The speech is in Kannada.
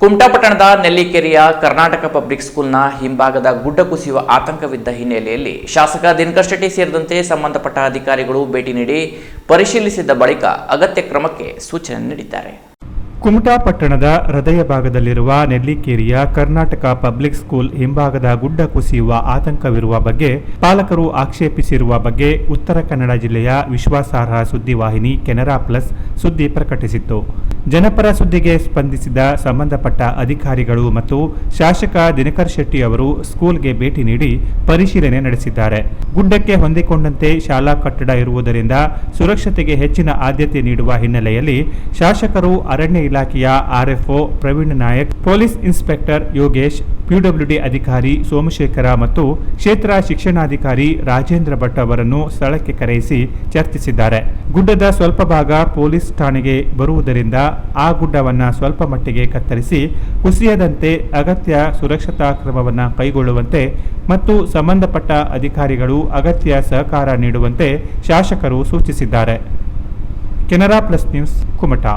ಕುಮಟಾ ಪಟ್ಟಣದ ನೆಲ್ಲಿಕೆರೆಯ ಕರ್ನಾಟಕ ಪಬ್ಲಿಕ್ ಸ್ಕೂಲ್ನ ಹಿಂಭಾಗದ ಗುಡ್ಡ ಕುಸಿಯುವ ಆತಂಕವಿದ್ದ ಹಿನ್ನೆಲೆಯಲ್ಲಿ ಶಾಸಕ ದಿನಕರ್ ಶೆಟ್ಟಿ ಸೇರಿದಂತೆ ಸಂಬಂಧಪಟ್ಟ ಅಧಿಕಾರಿಗಳು ಭೇಟಿ ನೀಡಿ ಪರಿಶೀಲಿಸಿದ ಬಳಿಕ ಅಗತ್ಯ ಕ್ರಮಕ್ಕೆ ಸೂಚನೆ ನೀಡಿದ್ದಾರೆ. ಕುಮಟಾ ಪಟ್ಟಣದ ಹೃದಯ ಭಾಗದಲ್ಲಿರುವ ನೆಲ್ಲಿಕೇರಿಯ ಕರ್ನಾಟಕ ಪಬ್ಲಿಕ್ ಸ್ಕೂಲ್ ಹಿಂಭಾಗದ ಗುಡ್ಡ ಕುಸಿಯುವ ಆತಂಕವಿರುವ ಬಗ್ಗೆ ಪಾಲಕರು ಆಕ್ಷೇಪಿಸಿರುವ ಬಗ್ಗೆ ಉತ್ತರ ಕನ್ನಡ ಜಿಲ್ಲೆಯ ವಿಶ್ವಾಸಾರ್ಹ ಸುದ್ದಿವಾಹಿನಿ ಕೆನರಾ ಪ್ಲಸ್ ಸುದ್ದಿ ಪ್ರಕಟಿಸಿತ್ತು. ಜನಪರ ಸುದ್ದಿಗೆ ಸ್ಪಂದಿಸಿದ ಸಂಬಂಧಪಟ್ಟ ಅಧಿಕಾರಿಗಳು ಮತ್ತು ಶಾಸಕ ದಿನಕರ್ ಶೆಟ್ಟಿ ಅವರು ಸ್ಕೂಲ್ಗೆ ಭೇಟಿ ನೀಡಿ ಪರಿಶೀಲನೆ ನಡೆಸಿದ್ದಾರೆ. ಗುಡ್ಡಕ್ಕೆ ಹೊಂದಿಕೊಂಡಂತೆ ಶಾಲಾ ಕಟ್ಟಡ ಇರುವುದರಿಂದ ಸುರಕ್ಷತೆಗೆ ಹೆಚ್ಚಿನ ಆದ್ಯತೆ ನೀಡುವ ಹಿನ್ನೆಲೆಯಲ್ಲಿ ಶಾಸಕರು ಅರಣ್ಯ ಇಲಾಖೆಯ RFO Praveen Nayak, police inspector Yogesh, PWD ಅಧಿಕಾರಿ ಸೋಮಶೇಖರ ಮತ್ತು ಕ್ಷೇತ್ರ ಶಿಕ್ಷಣಾಧಿಕಾರಿ ರಾಜೇಂದ್ರ ಭಟ್ ಅವರನ್ನು ಸ್ಥಳಕ್ಕೆ ಕರೆಯಿಸಿ ಚರ್ಚಿಸಿದ್ದಾರೆ. ಗುಡ್ಡದ ಸ್ವಲ್ಪ ಭಾಗ ಪೊಲೀಸ್ ಠಾಣೆಗೆ ಬರುವುದರಿಂದ ಆ ಗುಡ್ಡವನ್ನ ಸ್ವಲ್ಪ ಮಟ್ಟಿಗೆ ಕತ್ತರಿಸಿ, ಕುಸಿಯದಂತೆ ಅಗತ್ಯ ಸುರಕ್ಷತಾ ಕ್ರಮವನ್ನು ಕೈಗೊಳ್ಳುವಂತೆ ಮತ್ತು ಸಂಬಂಧಪಟ್ಟ ಅಧಿಕಾರಿಗಳು ಅಗತ್ಯ ಸಹಕಾರ ನೀಡುವಂತೆ ಶಾಸಕರು ಸೂಚಿಸಿದ್ದಾರೆ. Canara plus news, Kumta.